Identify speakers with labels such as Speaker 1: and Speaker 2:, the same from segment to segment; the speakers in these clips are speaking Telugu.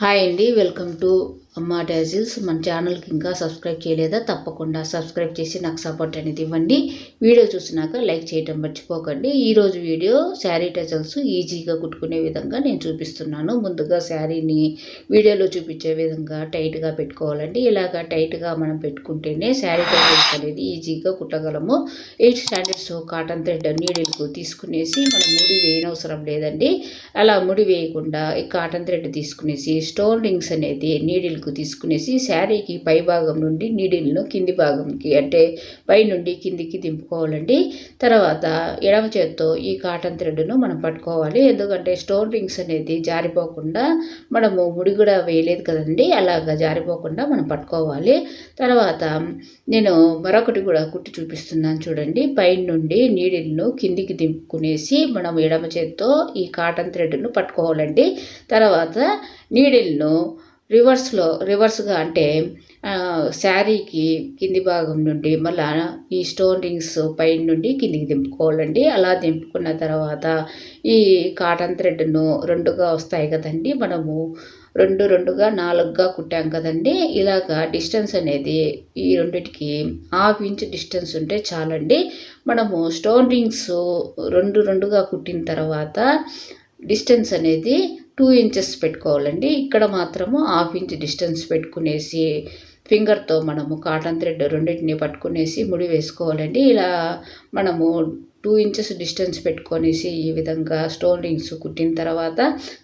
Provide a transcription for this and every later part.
Speaker 1: హాయ్ అండి వెల్కమ్ టు అమ్మా డాజిల్స్ మన ఛానల్కి ఇంకా సబ్స్క్రైబ్ చేయలేదా? తప్పకుండా సబ్స్క్రైబ్ చేసి నాకు సపోర్ట్ అనేది ఇవ్వండి. వీడియో చూసినాక లైక్ చేయడం మర్చిపోకండి. ఈరోజు వీడియో శారీ టజల్స్ ఈజీగా కుట్టుకునే విధంగా నేను చూపిస్తున్నాను. ముందుగా శారీని వీడియోలో చూపించే విధంగా టైట్గా పెట్టుకోవాలండి. ఇలాగ టైట్గా మనం పెట్టుకుంటేనే శారీ టజల్స్ అనేది ఈజీగా కుట్టగలము. ఎయిట్ స్టాండర్డ్స్ కాటన్ థ్రెడ్ నీడిల్కు తీసుకునేసి మనం ముడి వేయనవసరం లేదండి. అలా ముడి వేయకుండా కాటన్ థ్రెడ్ తీసుకునేసి స్టోన్ రింగ్స్ అనేది నీడిల్కు తీసుకునేసి శారీకి పై భాగం నుండి నీడిల్ను కింది భాగంకి అంటే పై నుండి కిందికి దింపుకోవాలండి. తర్వాత ఎడమ చేత్తో ఈ కాటన్ థ్రెడ్ను మనం పట్టుకోవాలి. ఎందుకంటే స్టోన్ రింగ్స్ అనేది జారిపోకుండా మనము ముడి కూడా వేయలేదు కదండి. అలాగా జారిపోకుండా మనం పట్టుకోవాలి. తర్వాత నేను మరొకటి కూడా కుట్టి చూపిస్తున్నాను చూడండి. పైన నుండి నీడిల్ను కిందికి దింపుకునేసి మనం ఎడమ చేత్తో ఈ కాటన్ థ్రెడ్ను పట్టుకోవాలండి. తర్వాత నీడిల్ను రివర్స్లో రివర్స్గా అంటే శారీకి కింది భాగం నుండి మళ్ళా ఈ స్టోన్ రింగ్స్ పైన నుండి కిందికి దింపుకోవాలండి. అలా దింపుకున్న తర్వాత ఈ కాటన్ థ్రెడ్ను రెండుగా వస్తాయి కదండి. మనము రెండు రెండుగా నాలుగుగా కుట్టాం కదండి. ఇలాగా డిస్టెన్స్ అనేది ఈ రెండిటికి హాఫ్ ఇంచ్ డిస్టెన్స్ ఉంటే చాలండి. మనము స్టోన్ రింగ్స్ రెండు రెండుగా కుట్టిన తర్వాత డిస్టెన్స్ అనేది టూ ఇంచెస్ పెట్టుకోవాలండి. ఇక్కడ మాత్రము హాఫ్ ఇంచ్ డిస్టెన్స్ పెట్టుకునేసి ఫింగర్తో మనము కాటన్ థ్రెడ్ రెండింటిని పట్టుకునేసి ముడి వేసుకోవాలండి. ఇలా మనము టూ ఇంచెస్ డిస్టెన్స్ పెట్టుకొనేసి ఈ విధంగా స్టోన్ రింగ్స్ కుట్టిన తర్వాత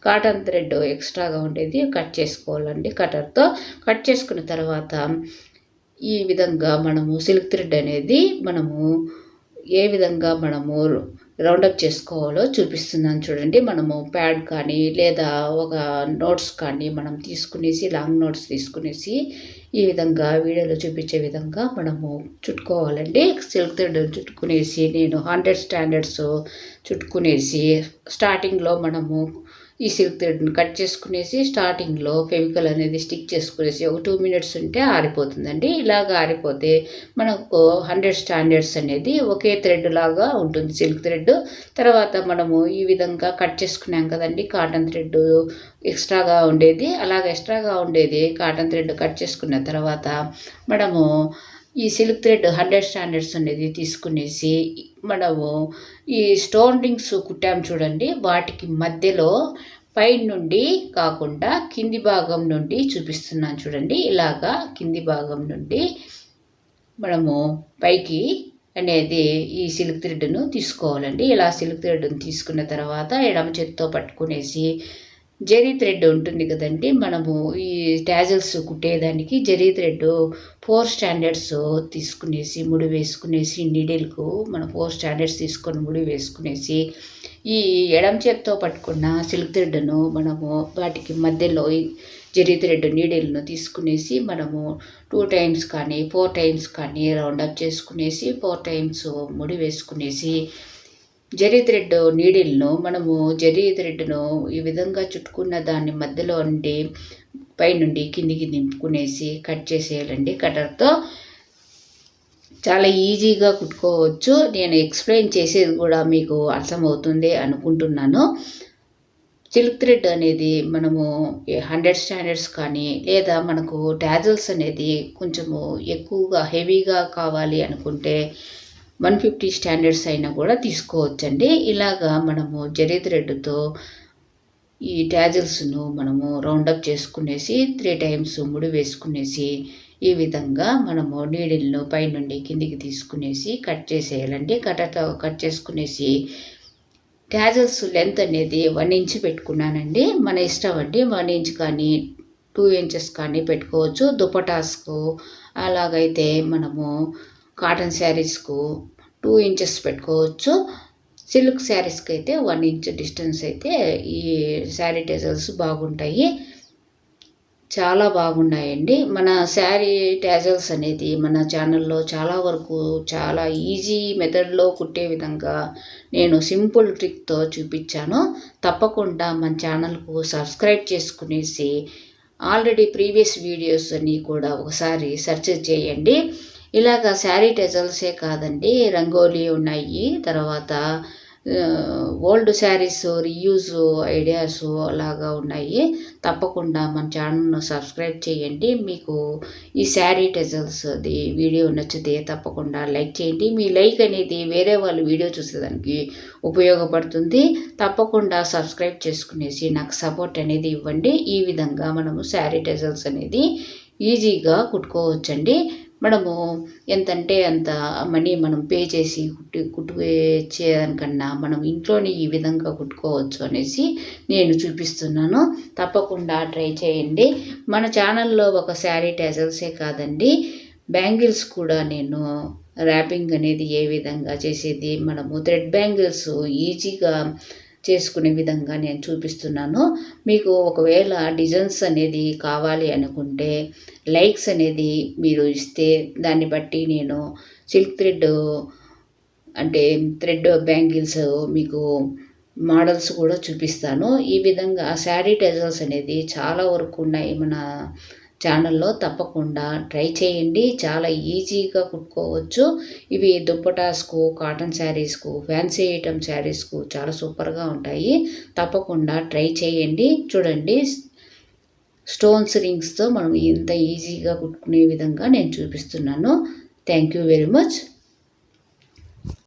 Speaker 1: కాటన్ థ్రెడ్ ఎక్స్ట్రాగా ఉండేది కట్ చేసుకోవాలండి కటర్తో కట్ చేసుకున్న తర్వాత ఈ విధంగా మనము సిల్క్ థ్రెడ్ అనేది మనము ఏ విధంగా మనము రౌండప్ చేసుకోవాలో చూపిస్తున్నాను చూడండి. మనము ప్యాడ్ కానీ లేదా ఒక నోట్స్ కానీ మనం తీసుకునేసి లాంగ్ నోట్స్ తీసుకునేసి ఈ విధంగా వీడియోలో చూపించే విధంగా మనము చుట్టుకోవాలండి. సిల్క్ థ్రెడ్ చుట్టుకునేసి నేను హండ్రెడ్ స్టాండర్డ్స్ చుట్టుకునేసి స్టార్టింగ్లో మనము ఈ సిల్క్ థ్రెడ్ని కట్ చేసుకునేసి స్టార్టింగ్లో ఫెవికల్ అనేది స్టిక్ చేసుకునేసి ఒక టూ మినిట్స్ ఉంటే ఆరిపోతుందండి. ఇలాగ ఆరిపోతే మనకు హండ్రెడ్ స్టాండర్డ్స్ అనేది ఒకే థ్రెడ్ లాగా ఉంటుంది సిల్క్ థ్రెడ్ తర్వాత మనము ఈ విధంగా కట్ చేసుకున్నాం కదండి కాటన్ థ్రెడ్ ఎక్స్ట్రాగా ఉండేది. అలాగ ఎక్స్ట్రాగా ఉండేది కాటన్ థ్రెడ్ కట్ చేసుకున్న తర్వాత మనము ఈ సిల్క్ థ్రెడ్ హండ్రెడ్ స్టాండర్డ్స్ అనేది తీసుకునేసి మనము ఈ స్టోన్ రింగ్స్ కుట్టాం చూడండి. వాటికి మధ్యలో పై నుండి కాకుండా కింది భాగం నుండి చూపిస్తున్నాను చూడండి. ఇలాగా కింది భాగం నుండి మనము పైకి అనేది ఈ సిల్క్ థ్రెడ్ను తీసుకోవాలండి. ఇలా సిల్క్ థ్రెడ్ను తీసుకున్న తర్వాత ఎడమ చేత్తో పట్టుకునేసి జరీ థ్రెడ్ ఉంటుంది కదండి. మనము ఈ ట్యాజల్స్ కుట్టేదానికి జరీ థ్రెడ్ ఫోర్ స్టాండర్డ్స్ తీసుకునేసి ముడి వేసుకునేసి నీడిల్కు మనం ఫోర్ స్టాండర్డ్స్ తీసుకొని ముడి వేసుకునేసి ఈ ఎడమ చేత్తో పట్టుకున్న సిల్క్ థ్రెడ్ను మనము వాటికి మధ్యలో ఈ జరీ థ్రెడ్ నీడిల్ను తీసుకునేసి మనము టూ టైమ్స్ కానీ ఫోర్ టైమ్స్ కానీ రౌండప్ చేసుకునేసి ఫోర్ టైమ్స్ ముడి వేసుకునేసి జరీ థ్రెడ్ నీడిల్ను మనము జరీ థ్రెడ్ను ఈ విధంగా చుట్టుకున్న దాన్ని మధ్యలో నుండి పైనుండి కిందికి దింపుకునేసి కట్ చేసేయాలండి. కటర్తో చాలా ఈజీగా కుట్టుకోవచ్చు. నేను ఎక్స్ప్లెయిన్ చేసేది కూడా మీకు అర్థమవుతుంది అనుకుంటున్నాను. సిల్క్ థ్రెడ్ అనేది మనము హండ్రెడ్ స్టాండర్డ్స్ కానీ లేదా మనకు టాజల్స్ అనేది కొంచెము ఎక్కువగా హెవీగా కావాలి అనుకుంటే వన్ ఫిఫ్టీ స్టాండర్డ్స్ అయినా కూడా తీసుకోవచ్చండి. ఇలాగా మనము జరీ థ్రెడ్తో ఈ ట్యాజిల్స్ను మనము రౌండప్ చేసుకునేసి త్రీ టైమ్స్ ముడి వేసుకునేసి ఈ విధంగా మనము నీడిల్ను పైనుండి కిందికి తీసుకునేసి కట్ చేసేయాలండి. కట్టతో కట్ చేసుకునేసి ట్యాజల్స్ లెంత్ అనేది వన్ ఇంచ్ పెట్టుకున్నానండి. మన ఇష్టం అండి. వన్ ఇంచ్ కానీ టూ ఇంచెస్ కానీ పెట్టుకోవచ్చు. దుపటాస్కు అలాగైతే మనము కాటన్ శారీస్కు టూ ఇంచెస్ పెట్టుకోవచ్చు. సిల్క్ శారీస్కి అయితే వన్ ఇంచ్ డిస్టెన్స్ అయితే ఈ శారీ బాగుంటాయి. చాలా బాగున్నాయండి. మన శారీ ట్యాజల్స్ అనేది మన ఛానల్లో చాలా వరకు చాలా ఈజీ మెథడ్లో కుట్టే విధంగా నేను సింపుల్ ట్రిక్తో చూపించాను. తప్పకుండా మన ఛానల్కు సబ్స్క్రైబ్ చేసుకునేసి ఆల్రెడీ ప్రీవియస్ వీడియోస్ అన్నీ కూడా ఒకసారి సెర్చ్ చేయండి. ఇలాగ శారీ కాదండి రంగోలీ ఉన్నాయి. తర్వాత ఓల్డ్ శారీస్ రీయూజ్ ఐడియాస్ అలాగా ఉన్నాయి. తప్పకుండా మన ఛానల్ను సబ్స్క్రైబ్ చేయండి. మీకు ఈ శారీ అది వీడియో నచ్చితే తప్పకుండా లైక్ చేయండి. మీ లైక్ అనేది వేరే వాళ్ళు వీడియో చూసేదానికి ఉపయోగపడుతుంది. తప్పకుండా సబ్స్క్రైబ్ చేసుకునేసి నాకు సపోర్ట్ అనేది ఇవ్వండి. ఈ విధంగా మనము శారీ అనేది ఈజీగా కుట్టుకోవచ్చండి. మనము ఎంతంటే అంత మనీ మనం పే చేసి కుట్టి కుట్టుచేదానికన్నా మనం ఇంట్లోనే ఈ విధంగా కుట్టుకోవచ్చు అనేసి నేను చూపిస్తున్నాను. తప్పకుండా ట్రై చేయండి. మన ఛానల్లో ఒక శారీ టెజల్సే కాదండి. బ్యాంగిల్స్ కూడా నేను ర్యాపింగ్ అనేది ఏ విధంగా చేసేది? మనము థ్రెడ్ బ్యాంగిల్స్ ఈజీగా చేసుకునే విధంగా నేను చూపిస్తున్నాను. మీకు ఒకవేళ డిజైన్స్ అనేది కావాలి అనుకుంటే లైక్స్ అనేది మీరు ఇస్తే దాన్ని బట్టి నేను సిల్క్ థ్రెడ్ అంటే థ్రెడ్ బ్యాంగిల్స్ మీకు మోడల్స్ కూడా చూపిస్తాను. ఈ విధంగా శారీ టెజల్స్ అనేది చాలా వరకు ఉన్నాయి. మన ఛానల్లో తప్పకుండా ట్రై చేయండి. చాలా ఈజీగా కుట్టుకోవచ్చు. ఇవి దుప్పటాస్కు కాటన్ శారీస్కు ఫ్యాన్సీ ఐటమ్ శారీస్కు చాలా సూపర్గా ఉంటాయి. తప్పకుండా ట్రై చేయండి. చూడండి స్టోన్స్ రింగ్స్తో మనం ఇంత ఈజీగా కుట్టుకునే విధంగా నేను చూపిస్తున్నాను. Thank you very much